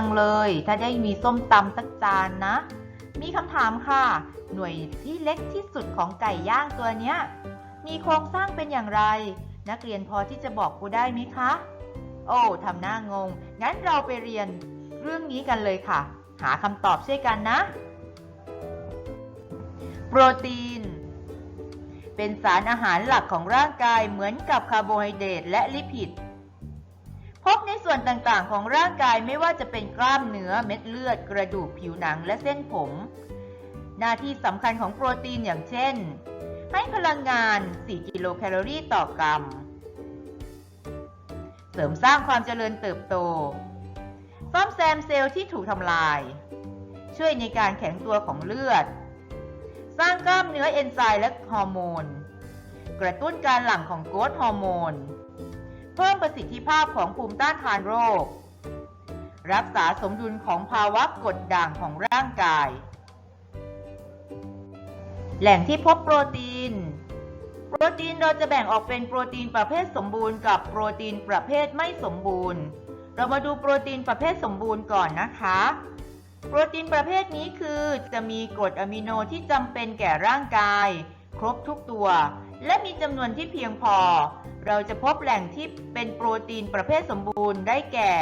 จังเลย ถ้าได้มีส้มตำสักจานนะ มีคำถามค่ะ หน่วยที่เล็กที่สุดของไก่ย่างตัวเนี้ย มีโครงสร้างเป็นอย่างไร นักเรียนพอที่จะบอกครูได้ไหมคะ โอ้ทำหน้างง งั้นเราไปเรียนเรื่องนี้กันเลยค่ะ หาคำตอบช่วยกันนะ โปรตีน เป็นสารอาหารหลักของร่างกายเหมือนกับคาร์โบไฮเดรตและลิพิด พบในส่วนต่างๆ ของร่างกายไม่ว่าจะเป็นกล้ามเนื้อเม็ดเลือด กระดูกผิวหนังและเส้นผม หน้าที่สำคัญของโปรตีนอย่างเช่น ให้พลังงาน 4 กิโลแคลอรี่ต่อกรัม เสริมสร้างความเจริญเติบโต ซ่อมแซมเซลล์ที่ถูกทำลาย ช่วยในการแข็งตัวของเลือด สร้างกล้ามเนื้อเอนไซม์และฮอร์โมน กระตุ้นการหลั่งของโกรทฮอร์โมน เพิ่มประสิทธิภาพของภูมิต้านทานโรค รักษาสมดุลของภาวะกดด่างของร่างกาย แหล่งที่พบโปรตีน โปรตีนเราจะแบ่งออกเป็นโปรตีนประเภทสมบูรณ์กับโปรตีนประเภทไม่สมบูรณ์ เรามาดูโปรตีนประเภทสมบูรณ์ก่อนนะคะ โปรตีนประเภทนี้คือจะมีกรดอะมิโนที่จำเป็นแก่ร่างกาย ครบทุกตัว และมีจำนวนที่เพียงพอ เราจะพบแหล่งที่เป็นโปรตีนประเภทสมบูรณ์ได้แก่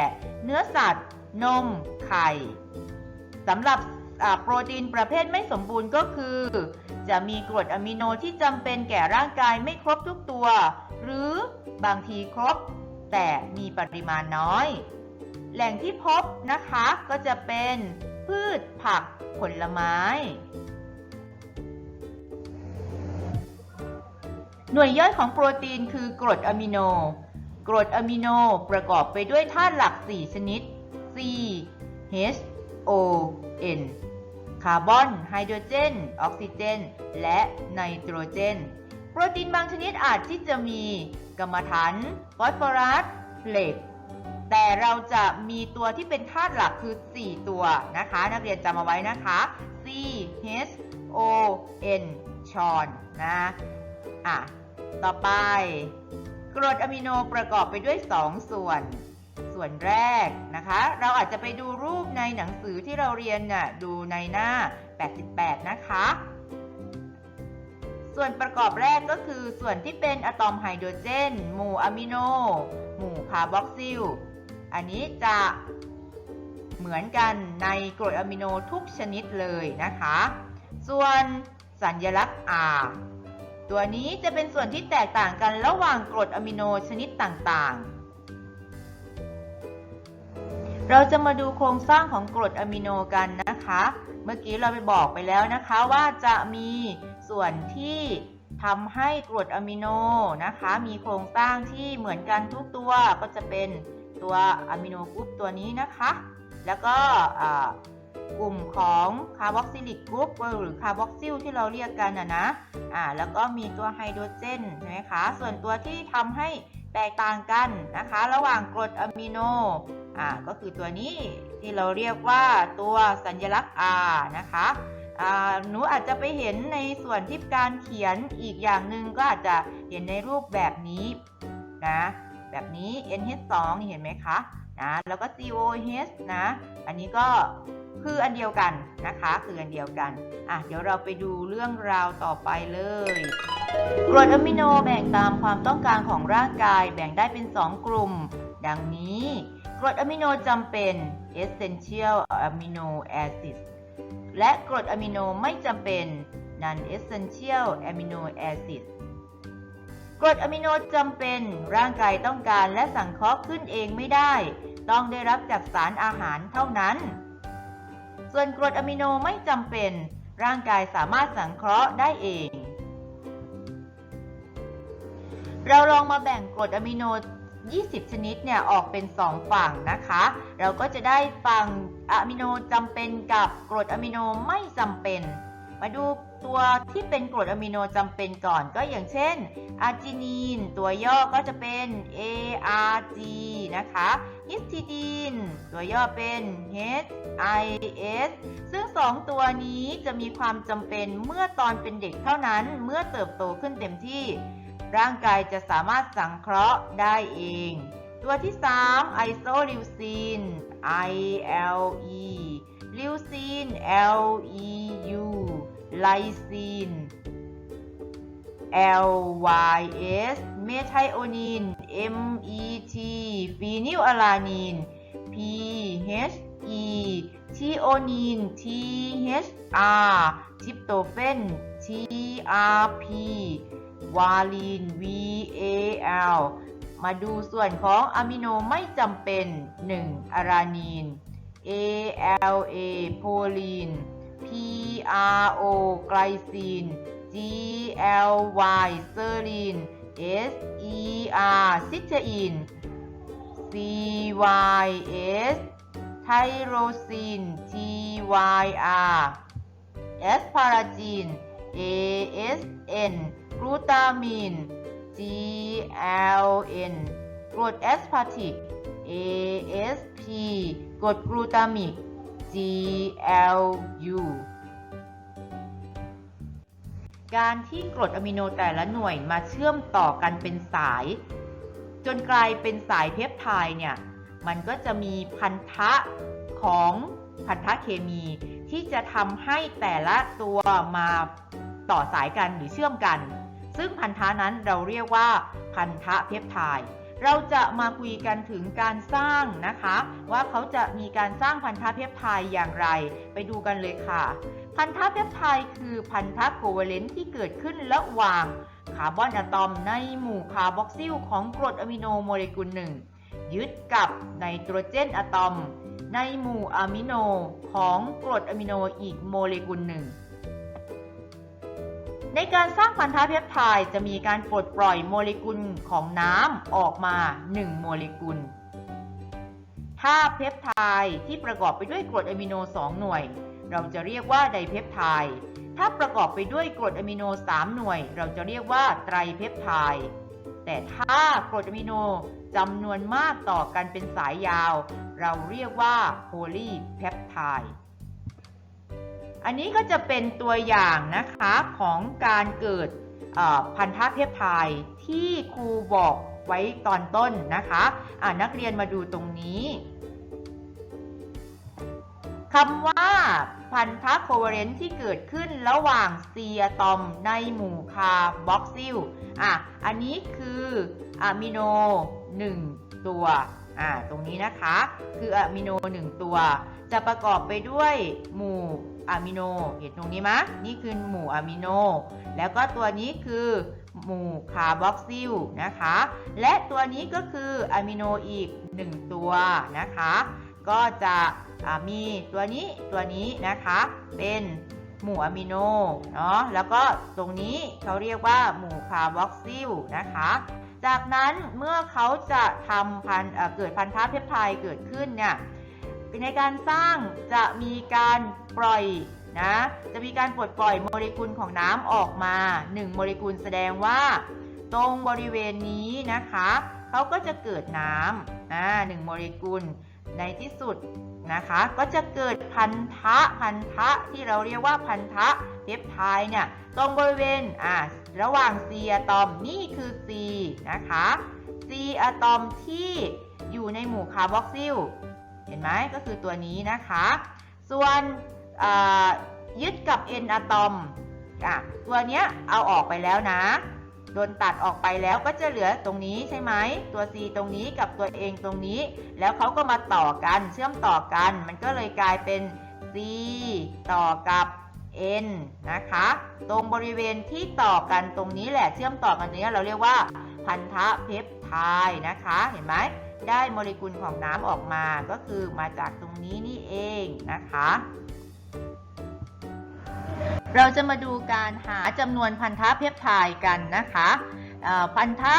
เนื้อสัตว์ นม ไข่สำหรับโปรตีนประเภทไม่สมบูรณ์ก็คือ จะมีกรดอะมิโนที่จำเป็นแก่ร่างกายไม่ครบทุกตัว หรือบางทีครบ แต่มีปริมาณน้อย แหล่งที่พบนะคะก็จะเป็นพืชผักผลไม้ หน่วยย่อยของโปรตีนคือกรดอะมิโน กรดอะมิโนประกอบไปด้วยธาตุหลัก 4 ชนิด C H O N คาร์บอน ไฮโดรเจน ออกซิเจน และไนโตรเจน โปรตีนบางชนิดอาจที่จะมีกรรมฐานฟอสฟอรัส เหล็ก แต่เราจะมีตัวที่เป็นธาตุหลักคือ 4 ตัวนะคะ นักเรียนจำเอาไว้นะคะ C H O N ชอนนะ อะ ต่อไป กรดอะมิโนประกอบไปด้วย 2 ส่วน ส่วนแรกนะคะ เราอาจจะไปดูรูปในหนังสือที่เราเรียนน่ะดูในหน้า 88 นะคะ ส่วนประกอบแรกก็คือส่วนที่เป็นอะตอมไฮโดรเจน หมู่อะมิโน หมู่คาร์บอกซิล อันนี้จะเหมือนกันในกรดอะมิโนทุกชนิดเลยนะคะ ส่วนสัญลักษณ์ R ตัวนี้จะเป็นส่วนที่แตกต่างกันระหว่างกรดอะมิโนชนิดต่างๆ เราจะมาดูโครงสร้างของกรดอะมิโนกันนะคะ เมื่อกี้เราไปบอกไปแล้วนะคะว่าจะมีส่วนที่ทำให้กรดอะมิโนนะคะ มีโครงสร้างที่เหมือนกันทุกตัวก็จะเป็นตัวอะมิโนกรุ๊ปตัวนี้นะคะ แล้วก็ กลุ่มของคาร์บอกซิลิกกรุ๊ปหรือคาร์บอกซิลที่เราเรียกกันนะนะอ่าแล้วก็มีตัวไฮโดรเจนใช่ไหมคะส่วนตัวที่ทำให้แตกต่างกันนะคะ ระหว่างกรดอะมิโนอ่าก็คือตัวนี้ที่เราเรียกว่าตัวสัญลักษณ์ R นะคะอ่าหนูอาจจะไปเห็นในส่วนที่การเขียนอีกอย่างหนึ่งก็อาจจะเห็นในรูปแบบนี้นะแบบนี้ NH2 เห็นไหมคะนะแล้วก็ COH นะ อันนี้ก็คืออันเดียวกันนะคะ คืออันเดียวกันอะเดี๋ยวเราไปดูเรื่องราวต่อไปเลยกรดอะมิโนแบ่งตามความต้องการของร่างกายแบ่งได้เป็น 2 กลุ่ม ดังนี้กรดอะมิโนจำเป็น essential amino acids และกรดอะมิโนไม่จำเป็น non essential amino acids กรดอะมิโนจำเป็นร่างกายต้องการและสังเคราะห์ขึ้นเองไม่ได้ ต้องได้รับจากสารอาหารเท่านั้น ส่วนกรดอะมิโนไม่จำเป็น ร่างกายสามารถสังเคราะห์ได้เอง เราลองมาแบ่งกรดอะมิโน 20 ชนิดเนี่ยออกเป็น 2 ฝั่งนะคะ เราก็จะได้ฝั่งอะมิโนจำเป็นกับกรดอะมิโนไม่จำเป็น มาดู ตัวที่เป็นกรดอะมิโนจำเป็นก่อนก็อย่างเช่นอาร์จินีน ตัวย่อก็จะเป็น ARG นะคะฮิสทิดีน ตัวย่อเป็น HIS ซึ่งสองตัวนี้จะมีความจำเป็นเมื่อตอนเป็นเด็กเท่านั้นเมื่อเติบโตขึ้นเต็มที่ ร่างกายจะสามารถสังเคราะห์ได้เอง ตัวที่ 3 ไอโซลิวซีน I L E ลิวซีน L E U ไลซีน L Y S เมไทโอนีน M E T ฟีนิลอะลานีน P H E ทีโอนีน T H R ทิปโตเฟน T R P วาลีน V A L มาดูส่วนของอะมิโนไม่จำเป็น 1. อารานีน A L A โพลีน P R O ไกลซีน G L Y เซอรีน S E R ซิเทอีน C Y S ไทโรซีน T Y R แอสพาราจีน A S N กลูตามีน G L N กรดแอสพาติก A S P กรดกลูตามิก G L U การที่กรดอะมิโนแต่ละหน่วยมาเชื่อมต่อกันเป็นสาย จนกลายเป็นสายเพปไทด์เนี่ย มันก็จะมีพันธะของพันธะเคมีที่จะทำให้แต่ละตัวมาต่อสายกันหรือเชื่อมกัน ซึ่งพันธะนั้นเราเรียกว่าพันธะเพปไทด์ เราจะมาคุยกันถึงการสร้างนะคะ ว่าเขาจะมีการสร้างพันธะเพปไทด์อย่างไร ไปดูกันเลยค่ะ พันธะเพปไทด์คือพันธะโคเวเลนต์ที่เกิดขึ้นระหว่างคาร์บอนอะตอมในหมู่คาร์บอกซิลของกรดอะมิโนโมเลกุลหนึ่งยึดกับไนโตรเจนอะตอม ในหมู่อะมิโนของกรดอะมิโนอีกโมเลกุลหนึ่ง ในการสร้างพันธะเพปไทด์จะมีการปลดปล่อยโมเลกุลของน้ำออกมา 1 โมเลกุล ถ้าเพปไทด์ที่ประกอบไปด้วยกรดอะมิโน 2 หน่วย เราจะเรียกว่าไดเพปไทด์ถ้าประกอบไปด้วยกรดอะมิโน 3 หน่วย เราจะเรียกว่าไตรเพปไทด์แต่ถ้ากรดอะมิโนจำนวนมากต่อกันเป็นสายยาว เราเรียกว่าโพลีเพปไทด์ อันนี้ก็จะเป็นตัวอย่างนะคะของการเกิดพันธะเพปไทด์ที่ครูบอกไว้ตอนต้นนะคะะนักเรียนมาดูตรงนี้คำว่าพันธะโคเวเลนต์ที่เกิดขึ้นระหว่างซีอะตอมในหมู่คาร์บอกซิลอะอันนี้คืออะมิโน 1 ตัว อ่าตรงนี้นะคะ คืออะมิโน 1 ตัว จะประกอบไปด้วยหมู่อะมิโนเห็นตรงนี้ไหมนี่คือหมู่อะมิโน แล้วก็ตัวนี้คือหมู่คาร์บอกซิลนะคะ และตัวนี้ก็คืออะมิโนอีก 1 ตัวนะคะ ก็จะมีตัวนี้ตัวนี้นะคะเป็นหมู่อะมิโนเนาะแล้วก็ตรงนี้เขาเรียกว่าหมู่คาร์บอกซิลนะคะ จากนั้นเมื่อเขาจะทำพันเกิดพันธะเพปไทด์เกิดขึ้นเนี่ยในการสร้างจะมีการปล่อยนะจะมีการปลดปล่อยโมเลกุลของน้ำออกมา 1 โมเลกุลแสดงว่า ตรงบริเวณนี้นะคะเขาก็จะเกิดน้ำอ่าหนึ่งโมเลกุลในที่สุดนะคะ ก็จะเกิดพันธะพันธะที่เราเรียกว่าพันธะเพปไทด์เนี่ยตรงบริเวณอ่า ระหว่าง C อะตอมนี่คือ C นะคะ C อะตอมที่อยู่ในหมู่คาร์บอกซิล เห็นไหมก็คือตัวนี้นะคะ ส่วนยึดกับ N อะตอมอะตัวเนี้ยเอาออกไปแล้วนะ โดนตัดออกไปแล้วก็จะเหลือตรงนี้ใช่ไหม ตัว C ตรงนี้กับตัวเองตรงนี้ แล้วเขาก็มาต่อกันเชื่อมต่อกัน มันก็เลยกลายเป็น C ต่อกับ N นะคะ ตรงบริเวณที่ต่อกันตรงนี้แหละเชื่อมต่อกันนี้เราเรียกว่าพันธะเพปไทด์นะคะ เห็นไหมได้โมเลกุลของน้ำออกมาก็คือมาจากตรงนี้นี่เองนะคะ เราจะมาดูการหาจำนวนพันธะเพปไทด์กันนะคะพันธะ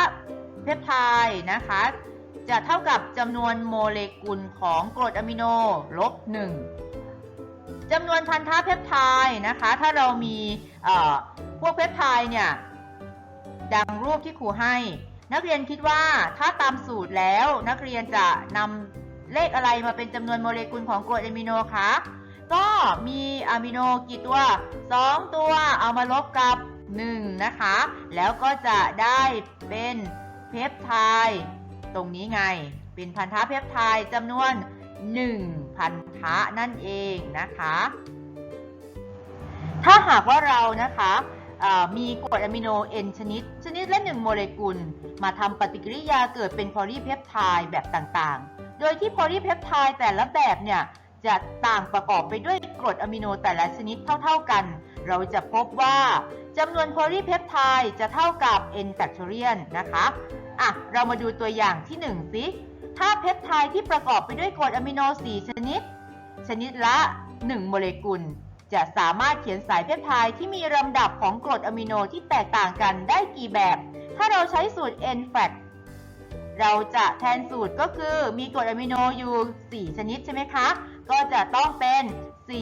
เพปไทด์นะคะ จะเท่ากับจำนวนโมเลกุลของกรดอะมิโนลบหนึ่ง จำนวนพันธะเพปไทด์นะคะ ถ้าเรามีพวกเพปไทด์เนี่ย ดังรูปที่ครูให้ นักเรียนคิดว่าถ้าตามสูตรแล้วนักเรียนจะนำเลขอะไรมาเป็นจำนวนโมเลกุลของกรดอะมิโนคะก็มีอะมิโนกี่ตัว 2 ตัวเอามาลบกับ 1 นะคะ แล้วก็จะได้เป็นเพปไทด์ตรงนี้ไง เป็นพันธะเพปไทด์จำนวน 1 พันธะนั่นเองนะคะ ถ้าหากว่าเรานะคะมีกรดอะมิโน N ชนิด ชนิดละ1โมเลกุล มาทำปฏิกิริยาเกิดเป็นโพลีเพปไทด์แบบต่างๆ โดยที่โพลีเพปไทด์แต่ละแบบเนี่ยจะต่างประกอบไปด้วยกรดอะมิโนแต่ละชนิดเท่าๆกัน เราจะพบว่าจำนวนโพลีเพปไทด์จะเท่ากับ n factorial นะคะ อะ เรามาดูตัวอย่างที่ 1 สิ ถ้าเพปไทด์ที่ประกอบไปด้วยกรดอะมิโน 4 ชนิด ชนิดละ 1 โมเลกุล จะสามารถเขียนสายเพปไทด์ที่มีลำดับของกรดอะมิโนที่แตกต่างกันได้กี่แบบ ถ้าเราใช้สูตร n f a c เราจะแทนสูตรก็คือมีกรดอะมิโนอยู่ 4 ชนิดใช่ไหมคะ ก็จะต้องเป็น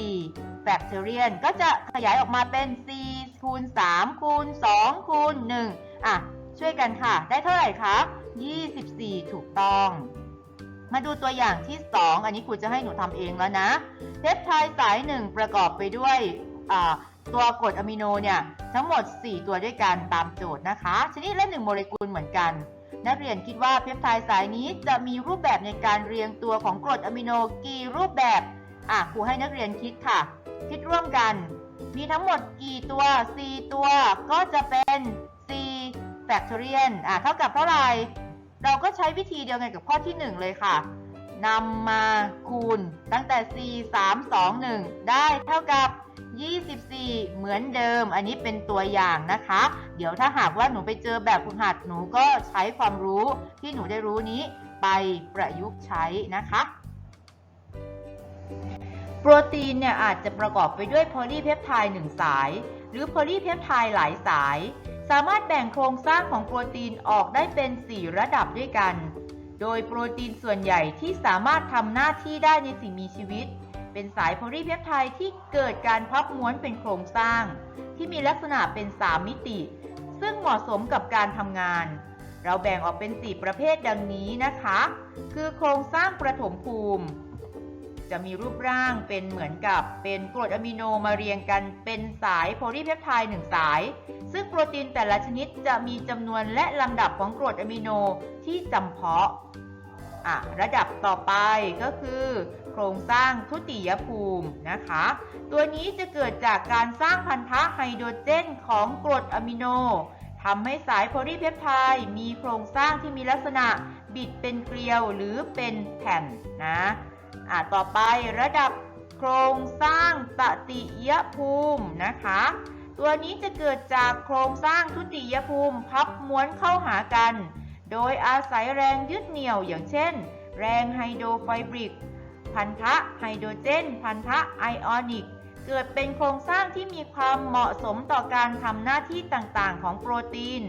4 factorial ก็จะขยายออกมาเป็น4คูณ 3 คูณ 2 คูณ 1 อะ ช่วยกันค่ะ ได้เท่าไหร่คะ 24 ถูกต้อง มาดูตัวอย่างที่ 2 อันนี้ครูจะให้หนูทำเองแล้วนะเพปไทด์สายหนึ่งประกอบไปด้วยตัวกรดอะมิโนเนี่ยทั้งหมด 4 ตัวด้วยกันตามโจทย์นะคะ ชนิดละ 1 โมเลกุลเหมือนกัน นักเรียนคิดว่าเพปไทด์สายนี้จะมีรูปแบบในการเรียงตัวของกรดอะมิโนกี่รูปแบบอะครูให้นักเรียนคิดค่ะ คิดร่วมกัน มีทั้งหมดกี่ตัว 4 ตัวก็จะเป็น4 factorial อะเท่ากับเท่าไหร่ เราก็ใช้วิธีเดียวกันกับข้อที่ 1 เลยค่ะนำมาคูณตั้งแต่ 4 3 2 1 ได้เท่ากับ 24 เหมือนเดิม อันนี้เป็นตัวอย่างนะคะ เดี๋ยวถ้าหากว่าหนูไปเจอแบบฝึกหัดหนูก็ใช้ความรู้ที่หนูได้รู้นี้ไปประยุกต์ใช้นะคะ โปรตีนเนี่ยอาจจะประกอบไปด้วยโพลีเพปไทด์หนึ่งสาย หรือโพลีเพปไทด์หลายสาย สามารถแบ่งโครงสร้างของโปรตีนออกได้เป็น 4 ระดับด้วยกัน โดยโปรตีนส่วนใหญ่ที่สามารถทำหน้าที่ได้ในสิ่งมีชีวิต เป็นสายโพลีเพปไทด์ที่เกิดการพับม้วนเป็นโครงสร้าง ที่มีลักษณะเป็น 3 มิติ ซึ่งเหมาะสมกับการทำงาน เราแบ่งออกเป็น 4 ประเภทดังนี้นะคะ คือโครงสร้างประถมภูมิ จะมีรูปร่างเป็นเหมือนกับเป็นกรดอะมิโนมาเรียงกันเป็นสายโพลีเพปไทด์หนึ่งสาย ซึ่งโปรตีนแต่ละชนิดจะมีจำนวนและลำดับของกรดอะมิโนที่จำเพาะอะระดับต่อไปก็คือโครงสร้างทุติยภูมินะคะ ตัวนี้จะเกิดจากการสร้างพันธะไฮโดรเจนของกรดอะมิโนทำให้สายโพลีเพปไทด์มีโครงสร้างที่มีลักษณะบิดเป็นเกลียวหรือเป็นแผ่นนะ ต่อไประดับโครงสร้างตติยภูมินะคะ ตัวนี้จะเกิดจากโครงสร้างทุติยภูมิพับม้วนเข้าหากัน โดยอาศัยแรงยึดเหนี่ยวอย่างเช่น แรงไฮโดรไฟบริก พันธะไฮโดรเจน พันธะไอออนิก เกิดเป็นโครงสร้างที่มีความเหมาะสมต่อการทำหน้าที่ต่างๆ ของโปรตีน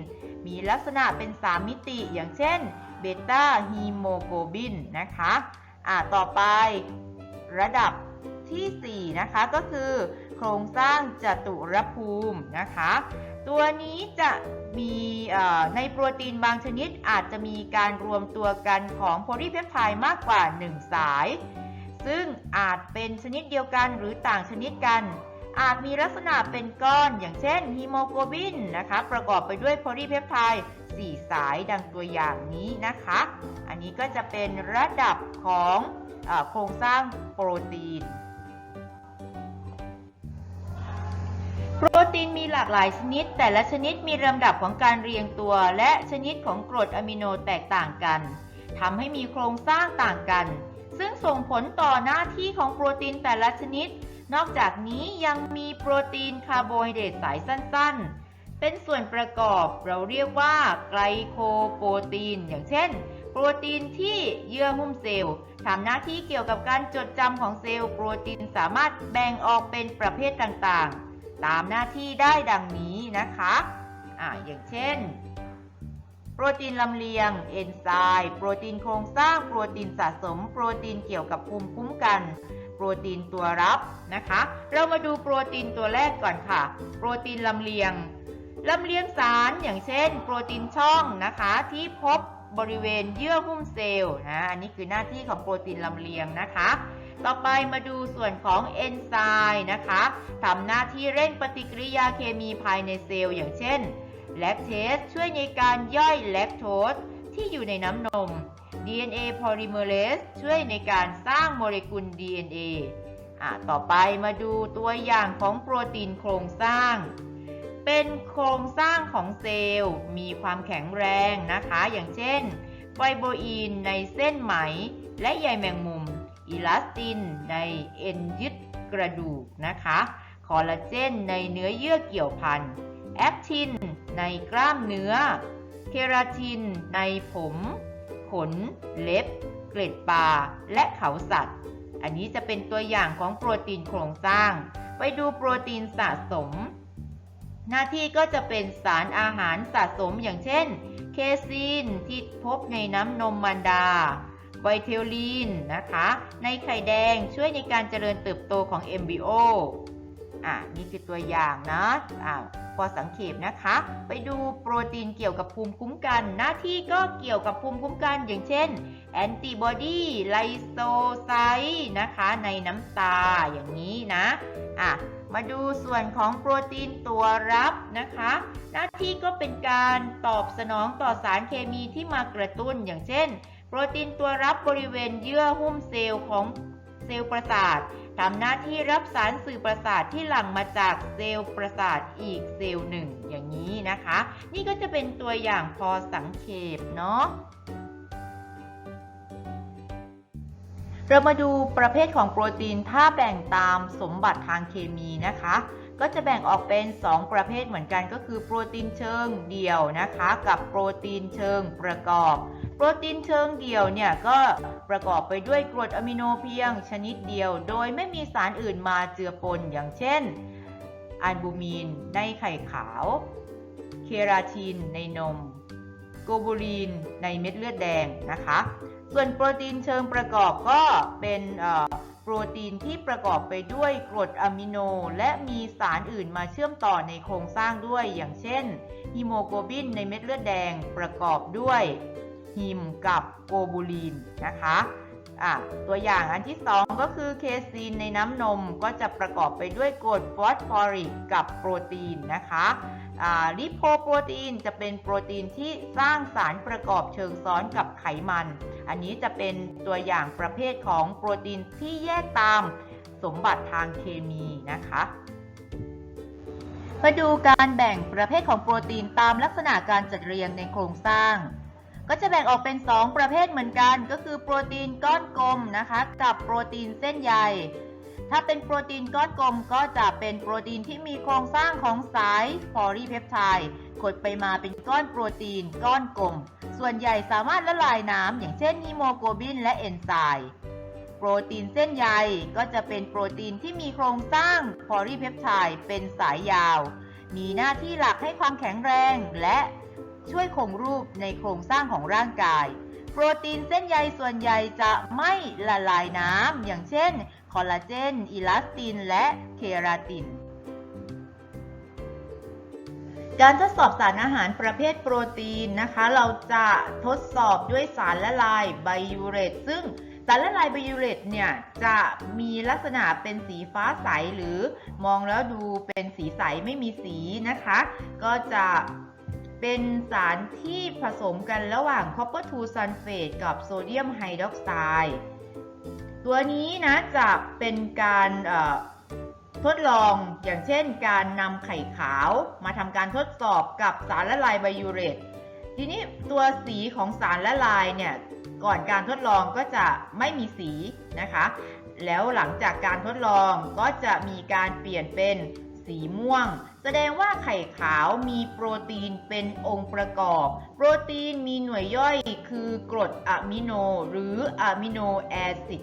มีลักษณะเป็น3มิติอย่างเช่นเบต้าฮีโมโกลบินนะคะ อ่าต่อไประดับทีสี่ 4 นะคะก็คือโครงสร้างจตุรภูมินะคะ ตัวนี้จะมีในโปรตีนบางชนิดอาจจะมีการรวมตัวกันของโพลีเพปไทด์มากกว่า 1 สาย ซึ่งอาจเป็นชนิดเดียวกันหรือต่างชนิดกัน อาจมีลักษณะเป็นก้อนอย่างเช่นฮีโมโกลบินนะคะ ประกอบไปด้วยโพลีเพปไทด์4สายดังตัวอย่างนี้นะคะ อันนี้ก็จะเป็นระดับของออโครงสร้างโปรตีน โปรตีนมีหลากหลายชนิด แต่ละชนิดมีลำดับของการเรียงตัว และชนิดของกรดอะมิโนแตกต่างกันทำให้มีโครงสร้างต่างกัน ซึ่งส่งผลต่อหน้าที่ของโปรตีนแต่ละชนิด นอกจากนี้ยังมีโปรตีนคาร์โบไฮเดรตสายสั้นๆ เป็นส่วนประกอบเราเรียกว่าไกลโคโปรตีน อย่างเช่น โปรตีนที่เยื่อหุ้มเซลล์ทำหน้าที่เกี่ยวกับการจดจำของเซลล์โปรตีนสามารถแบ่งออกเป็นประเภทต่างๆ ตามหน้าที่ได้ดังนี้นะคะอ่าอย่างเช่น โปรตีนลำเลียง เอนไซม์โปรตีนโครงสร้าง โปรตีนสะสม โปรตีนเกี่ยวกับภูมิคุ้มกัน โปรตีนตัวรับนะคะ เรามาดูโปรตีนตัวแรกก่อนค่ะ โปรตีนลำเลียงลำเลียงสารอย่างเช่น โปรตีนช่องนะคะที่พบบริเวณเยื่อหุ้มเซลล์นะอันนี้คือหน้าที่ของโปรตีนลำเลียงนะคะ ต่อไปมาดูส่วนของเอนไซม์นะคะทำหน้าที่เร่งปฏิกิริยาเคมีภายในเซลล์อย่างเช่น แลคเทสช่วยในการย่อยแลคโตสที่อยู่ในน้ำนม DNA polymerase ช่วยในการสร้างโมเลกุล DNA อะต่อไปมาดูตัวอย่างของโปรตีนโครงสร้าง เป็นโครงสร้างของเซลล์ มีความแข็งแรงนะคะ อย่างเช่น ไฟโบอีนในเส้นไหม และใยแมงมุม อิลาสตินในเอ็นยึดกระดูกนะคะ คอลลาเจนในเนื้อเยื่อเกี่ยวพัน แอคทิน ในกล้ามเนื้อ เคราติน ในผม ขน เล็บ เกล็ดปลา และเขาสัตว์ อันนี้จะเป็นตัวอย่างของโปรตีนโครงสร้าง ไปดูโปรตีนสะสม หน้าที่ก็จะเป็นสารอาหารสะสมอย่างเช่น เคซีนที่พบในน้ำนมมารดาไวเทลลีนนะคะ ในไข่แดงช่วยในการเจริญเติบโตของเอมบริโออะนี่คือตัวอย่างนะอ่าว พอสังเขปนะคะ ไปดูโปรตีนเกี่ยวกับภูมิคุ้มกัน หน้าที่ก็เกี่ยวกับภูมิคุ้มกัน อย่างเช่น แอนติบอดีไลโซไซต์นะคะ ในน้ำตาอย่างนี้นะอะมาดูส่วนของโปรตีนตัวรับนะคะ หน้าที่ก็เป็นการตอบสนองต่อสารเคมีที่มากระตุ้นอย่างเช่น โปรตีนตัวรับบริเวณเยื่อหุ้มเซลล์ของเซลล์ประสาท ทำหน้าที่รับสารสื่อประสาทที่หลั่งมาจากเซลล์ประสาทอีกเซลล์หนึ่งอย่างนี้นะคะ นี่ก็จะเป็นตัวอย่างพอสังเขปเนาะเรามาดูประเภทของโปรตีนถ้าแบ่งตามสมบัติทางเคมีนะคะ ก็จะแบ่งออกเป็น 2 ประเภทเหมือนกันก็คือโปรตีนเชิงเดี่ยวนะคะ กับโปรตีนเชิงประกอบ โปรตีนเชิงเดี่ยวเนี่ยก็ประกอบไปด้วยกรดอะมิโนเพียงชนิดเดียว โดยไม่มีสารอื่นมาเจือปนอย่างเช่นอัลบูมินในไข่ขาว เคราตินในนมโกบูลีนในเม็ดเลือดแดงนะคะ ส่วนโปรตีนเชิงประกอบก็เป็นโปรตีนที่ประกอบไปด้วยกรดอะมิโน และมีสารอื่นมาเชื่อมต่อในโครงสร้างด้วย อย่างเช่นฮีโมโกลบินในเม็ดเลือดแดงประกอบด้วย ฮิมกับโกบูลีนนะคะอะตัวอย่างอันที่ 2 ก็คือเคซีนในน้ำนมก็จะประกอบไปด้วยกรดฟอสฟอริกกับโปรตีนนะคะลิโพโปรตีนจะเป็นโปรตีนที่สร้างสารประกอบเชิงซ้อนกับไขมัน อันนี้จะเป็นตัวอย่างประเภทของโปรตีนที่แยกตามสมบัติทางเคมีนะคะมาดูการแบ่งประเภทของโปรตีนตามลักษณะการจัดเรียงในโครงสร้าง ก็จะแบ่งออกเป็น 2 ประเภทเหมือนกัน ก็คือโปรตีนก้อนกลมนะคะกับโปรตีนเส้นใยถ้าเป็นโปรตีนก้อนกลมก็จะเป็นโปรตีนที่มีโครงสร้างของสายพอลีเพปไทด์กดไปมาเป็นก้อนโปรตีนก้อนกลม ส่วนใหญ่สามารถละลายน้ำอย่างเช่นฮีโมโกลบินและเอนไซม์โปรตีนเส้นใยก็จะเป็นโปรตีนที่มีโครงสร้างพอลีเพปไทด์เป็นสายยาว มีหน้าที่หลักให้ความแข็งแรงและ ช่วยคงรูปในโครงสร้างของร่างกาย โปรตีนเส้นใยส่วนใหญ่จะไม่ละลายน้ำ อย่างเช่น คอลลาเจน อิลาสติน และเคราติน การทดสอบสารอาหารประเภทโปรตีนนะคะ เราจะทดสอบด้วยสารละลายไบยูเรต ซึ่งสารละลายไบยูเรตเนี่ยจะมีลักษณะเป็นสีฟ้าใสหรือมองแล้วดูเป็นสีใสไม่มีสีนะคะ ก็จะ เป็นสารที่ผสมกันระหว่าง copper 2 sulfate กับโซเดียมไฮดรอกไซด์ตัวนี้นะจะเป็นการทดลองอย่างเช่นการนำไข่ขาวมาทำการทดสอบกับสารละลายไบยูเรตทีนี้ตัวสีของสารละลายเนี่ยก่อนการทดลองก็จะไม่มีสีนะคะ แล้วหลังจากการทดลองก็จะมีการเปลี่ยนเป็นสีม่วง ดงว่าไข่ขาวมีโปรตีนเป็นองค์ประกอบ โปรตีนมีหน่วยย่อยคือกรดอะมิโน หรืออะมิโนแอซิด